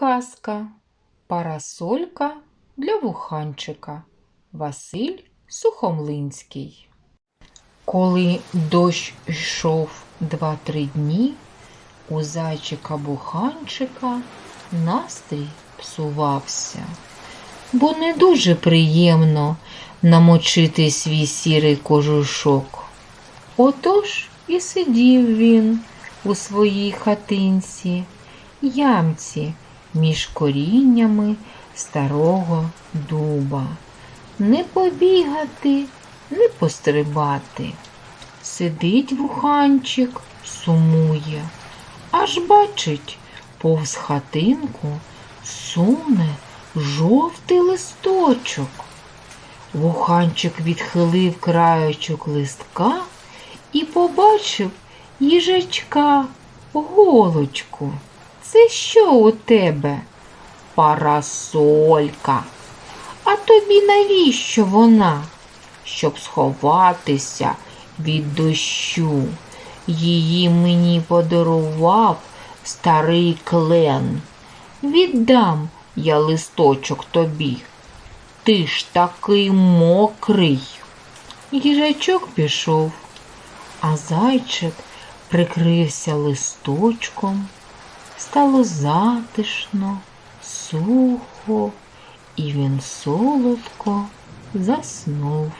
Казка Парасолька для вуханчика Василь Сухомлинський. Коли дощ йшов два-три дні, у зайчика буханчика настрій псувався, бо не дуже приємно намочити свій сірий кожушок. Отож і сидів він у своїй хатинці, ямці між коріннями старого дуба. Не побігати, не пострибати. Сидить вуханчик, сумує, аж бачить, повз хатинку суне жовтий листочок. Вуханчик відхилив краєчок листка і побачив їжачка, голочку. Це що у тебе? Парасолька. А тобі навіщо вона? Щоб сховатися від дощу. Її мені подарував старий клен. Віддам я листочок тобі. Ти ж такий мокрий. Їжачок пішов, а зайчик прикрився листочком. Стало затишно, сухо, і він солодко заснув.